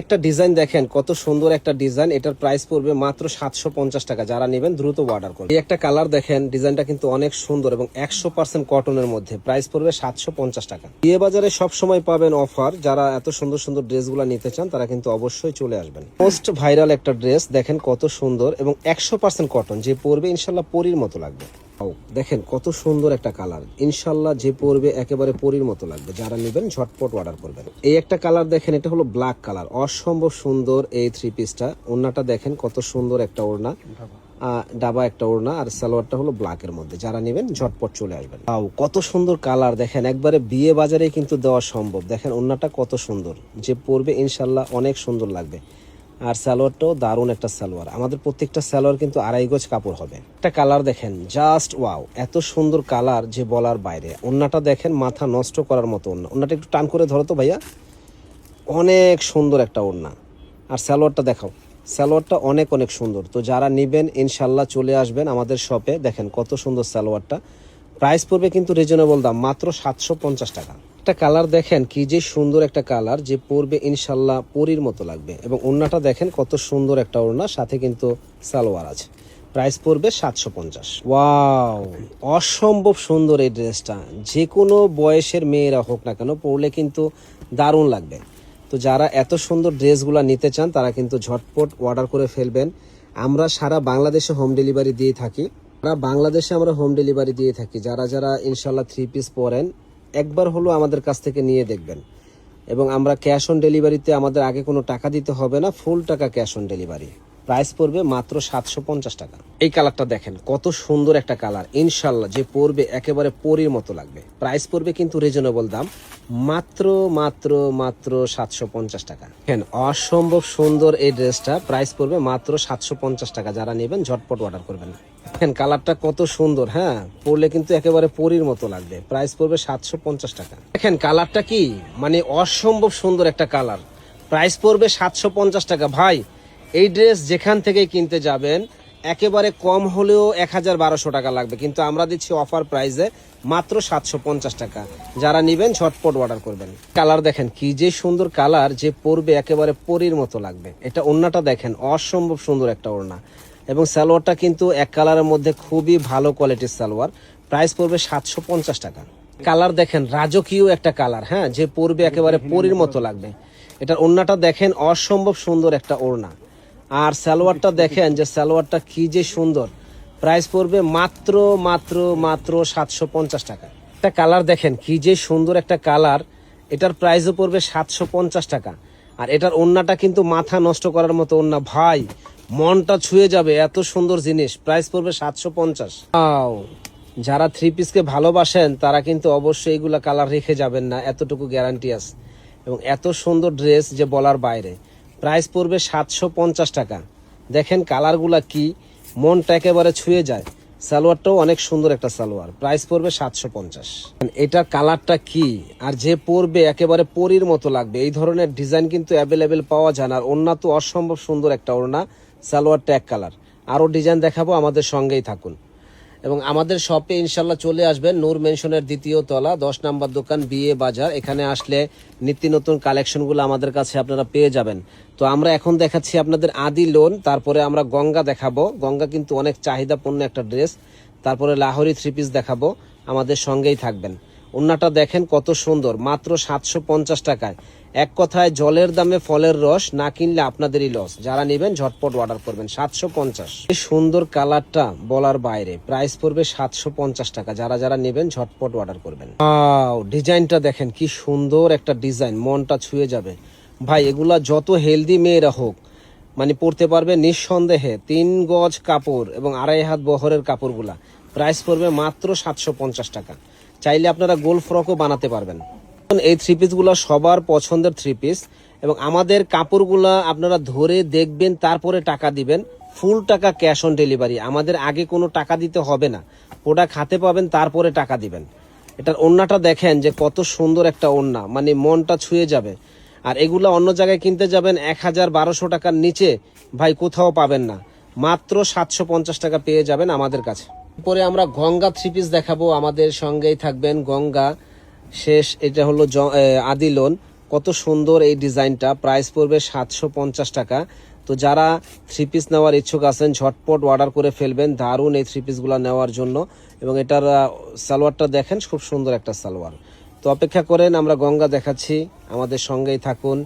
একটা ডিজাইন দেখেন, কত সুন্দর একটা ডিজাইন এটার প্রাইস পড়বে মাত্র সাতশো পঞ্চাশ টাকা। যারা নেবেন দ্রুত অর্ডার করুন। এই একটা কালার দেখেন ডিজাইনটা কিন্তু অনেক সুন্দর এবং একশো পার্সেন্ট কটনের মধ্যে। প্রাইস পড়বে সাতশো পঞ্চাশ টাকা। বিয়ে বাজারে সব সময় পাবেন অফার যারা এত সুন্দর সুন্দর ড্রেসগুলো নিতে চান, তারা কিন্তু অবশ্যই চলে আসবেন। মোস্ট ভাইরাল একটা ড্রেস দেখেন কত সুন্দর এবং একশো পার্সেন্ট কটন যে পরবে ইনশাল্লাহ পরির মতো লাগবে। দেখেন কত সুন্দর একটা কালার। ইনশাল্লাহ যে পরবে একেবারে পরির মতো লাগবে। যারা নেবেন, ঝটপট অর্ডার করবেন। এই একটা কালার দেখেন, এটা হলো ব্ল্যাক কালার। অসম্ভব সুন্দর এই থ্রি পিসটা ওড়নাটা দেখেন, কত সুন্দর একটা ওড়না। ডাবা একটা ওড়না, আর সালোয়ারটা হলো ব্ল্যাকের মধ্যে। যারা নেবেন, ঝটপট চলে আসবেন। আও কত সুন্দর কালার দেখেন। একবারে বিয়ে বাজারে কিন্তু দেওয়া সম্ভব। দেখেন, ওড়নাটা কত সুন্দর। যে পরবে, ইনশাল্লাহ অনেক সুন্দর লাগবে। আর সালোয়ারটাও দারুণ একটা সালোয়ার। আমাদের প্রত্যেকটা সালোয়ার কিন্তু আড়াই গজ কাপড় হবে। একটা কালার দেখেন জাস্ট ওয়াও এত সুন্দর কালার যে বলার বাইরে। ওন্নাটা দেখেন, মাথা নষ্ট করার মতো ওন্না। ওন্নাটা একটু টান করে ধরো তো ভাইয়া। অনেক সুন্দর একটা ওড়না আর সালোয়ারটা দেখাও, সালোয়ারটা অনেক অনেক সুন্দর। তো যারা নেবেন, ইনশাল্লাহ চলে আসবেন আমাদের শপে দেখেন কত সুন্দর সালোয়ারটা। প্রাইস পড়বে কিন্তু রিজনেবল দাম, মাত্র সাতশো পঞ্চাশ টাকা। একটা কালার দেখেন, কি যে সুন্দর একটা কালার, যে পরবে ইনশাল্লাহ পরির মতো লাগবে। এবং ওড়নাটা দেখেন কত সুন্দর একটা ওড়না, সাথে কিন্তু সালোয়ার আছে। প্রাইস পড়বে সাতশো পঞ্চাশ। ওয়াও, অসম্ভব সুন্দর এই ড্রেসটা। যে কোনো বয়সের মেয়েরা হোক না কেন, পরলে কিন্তু দারুণ লাগবে। তো যারা এত সুন্দর ড্রেসগুলো নিতে চান, তারা কিন্তু ঝটপট অর্ডার করে ফেলবেন। আমরা সারা বাংলাদেশে হোম ডেলিভারি দিয়ে থাকি। সারা বাংলাদেশে আমরা হোম ডেলিভারি দিয়ে থাকি। যারা যারা ইনশাল্লাহ থ্রি পিস পরেন একবার হলো আমাদের কাছ থেকে নিয়ে দেখবেন। এবং আমরা ক্যাশ অন ডেলিভারিতে আমাদের আগে কোনো টাকা দিতে হবে না ফুল টাকা ক্যাশ অন ডেলিভারি প্রাইস পড়বে মাত্র সাতশো পঞ্চাশ টাকা। এই কালারটা দেখেন, কত সুন্দর একটা কালার ইনশাল্লাহ যে পরবে একেবারে পরির মতো লাগবে। প্রাইস পড়বে কিন্তু রিজনেবল দাম, মাত্র মাত্র মাত্র সাতশো পঞ্চাশ টাকা। দেখেন, অসম্ভব সুন্দর এই ড্রেসটা প্রাইস পড়বে মাত্র সাতশো পঞ্চাশ টাকা। যারা নেবেন, ঝটপট অর্ডার করবেন। দেখেন, কালারটা কত সুন্দর হ্যাঁ? পরলে কিন্তু একেবারে পরির মতো লাগবে। প্রাইস পড়বে সাতশো পঞ্চাশ টাকা। দেখেন, কালারটা কি? মানে অসম্ভব সুন্দর একটা কালার। প্রাইস পড়বে সাতশো পঞ্চাশ টাকা। ভাই, এই ড্রেস যেখান থেকে কিনতে যাবেন, একেবারে কম হলেও এক হাজার বারোশো টাকা লাগবে। কিন্তু আমরা দিচ্ছি অফার প্রাইসে মাত্র সাতশো পঞ্চাশ টাকা। যারা নিবেন, ঝটপট অর্ডার করবেন। কালার দেখেন, কি যে সুন্দর কালার যে পরবে, একেবারে পরির মতো লাগবে। এটা ওড়নাটা দেখেন, অসম্ভব সুন্দর একটা ওড়না। এবং সালোয়ারটা কিন্তু এক কালারের মধ্যে খুবই ভালো কোয়ালিটির সালোয়ার। প্রাইস পড়বে সাতশো পঞ্চাশ টাকা। কালার দেখেন, রাজকীয় একটা কালার হ্যাঁ? যে পরবে একেবারে পরির মতো লাগবে। এটার ওড়নাটা দেখেন, অসম্ভব সুন্দর একটা ওড়না। আর সালোয়ারটা দেখেন যে সালোয়ারটা কি যে সুন্দর। প্রাইস পড়বে মাত্র মাত্র মাত্র সাতশো পঞ্চাশ টাকা। একটা কালার দেখেন, কি যে সুন্দর একটা কালার। এটার প্রাইসও পড়বে সাতশো পঞ্চাশ টাকা। আর এটার ওন্নাটা কিন্তু মাথা নষ্ট করার মতো ওন্না ভাই, মনটা ছুঁয়ে যাবে এত সুন্দর জিনিস। প্রাইস পড়বে সাতশো পঞ্চাশ। যারা থ্রি পিসকে ভালোবাসেন, তারা কিন্তু অবশ্যই এইগুলা কালার রেখে যাবেন না। এতটুকু গ্যারান্টি আছে। এবং এত সুন্দর ড্রেস যে বলার বাইরে। প্রাইস পড়বে সাতশো পঞ্চাশ টাকা। দেখেন কালারগুলা কি? মনটা একেবারে ছুঁয়ে যায়। সালোয়ারটাও অনেক সুন্দর একটা সালোয়ার। প্রাইস পড়বে সাতশো পঞ্চাশ। এটার কালারটা কি? আর যে পরবে, একেবারে পরির মতো লাগবে। এই ধরনের ডিজাইন কিন্তু অ্যাভেলেবেল পাওয়া যায় না। আর ওড়না তো অসম্ভব সুন্দর একটা ওড়না। সালোয়ারটা এক কালার আরও ডিজাইন দেখাবো, আমাদের সঙ্গেই থাকুন। এবং আমাদের শপে ইনশাল্লাহ চলে আসবেন নূর মেনশনের দ্বিতীয় তলা, দশ নাম্বার দোকান বিয়ে বাজার। এখানে আসলে নিত্য নতুন কালেকশনগুলো আমাদের কাছে আপনারা পেয়ে যাবেন। তো আমরা এখন দেখাচ্ছি আপনাদের আদি লোন, তারপরে আমরা গঙ্গা দেখাবো। গঙ্গা কিন্তু অনেক চাহিদাপূর্ণ একটা ড্রেস। তারপরে লাহোরি থ্রি পিস দেখাবো। আমাদের সঙ্গেই থাকবেন। ওন্নাটা দেখেন কত সুন্দর, মাত্র সাতশো পঞ্চাশ টাকায়। এক কথায় জলের দামে ফলের রস না কিনলে আপনাদেরই লস যারা নেবেন ঝটপট অর্ডার করবেন, সাতশো পঞ্চাশ। এই সুন্দর কালারটা বলার বাইরে প্রাইস পড়বে সাতশো পঞ্চাশ টাকা। যারা যারা নেবেন ঝটপট অর্ডার করবেন। ডিজাইনটা দেখেন কি সুন্দর একটা ডিজাইন, মনটা ছুঁয়ে যাবে। ভাই, এগুলা যত হেলদি মেয়েরা হোক মানে পড়তে পারবে নিঃসন্দেহে তিন গজ কাপড় এবং আড়াই হাত বহরের কাপড়গুলা। প্রাইস পড়বে মাত্র সাতশো পঞ্চাশ টাকা। চাইলে আপনারা গোল ফ্রকও বানাতে পারবেন। এই থ্রি পিসগুলো সবার পছন্দের থ্রি পিস এবং আমাদের কাপড়গুলা আপনারা ধরে দেখবেন, তারপরে টাকা দিবেন। ফুল টাকা ক্যাশ অন ডেলিভারি আমাদের আগে কোনো টাকা দিতে হবে না। প্রোডাক্ট হাতে পাবেন, তারপরে টাকা দিবেন। এটার ওড়নাটা দেখেন যে কত সুন্দর একটা ওড়না মানে মনটা ছুঁয়ে যাবে। আর এগুলা অন্য জায়গায় কিনতে যাবেন এক হাজার বারোশো টাকার নিচে। ভাই কোথাও পাবেন না। মাত্র সাতশো পঞ্চাশ টাকা পেয়ে যাবেন আমাদের কাছে। পরে আমরা গঙ্গা থ্রি পিস দেখাবো। আমাদের সঙ্গেই থাকবেন গঙ্গা। শেষ এটা হলো জ- এ, আদি লোন। কত সুন্দর এই ডিজাইনটা। প্রাইস পড়বে সাতশো পঞ্চাশ টাকা। তো যারা থ্রি পিস নেওয়ার ইচ্ছুক আছেন ঝটপট অর্ডার করে ফেলবেন দারুণ এই থ্রি পিসগুলো নেওয়ার জন্য। এবং এটার সালোয়ারটা দেখেন খুব সুন্দর একটা সালোয়ার। তো অপেক্ষা করেন আমরা গঙ্গা দেখাচ্ছি। আমাদের সঙ্গেই থাকুন।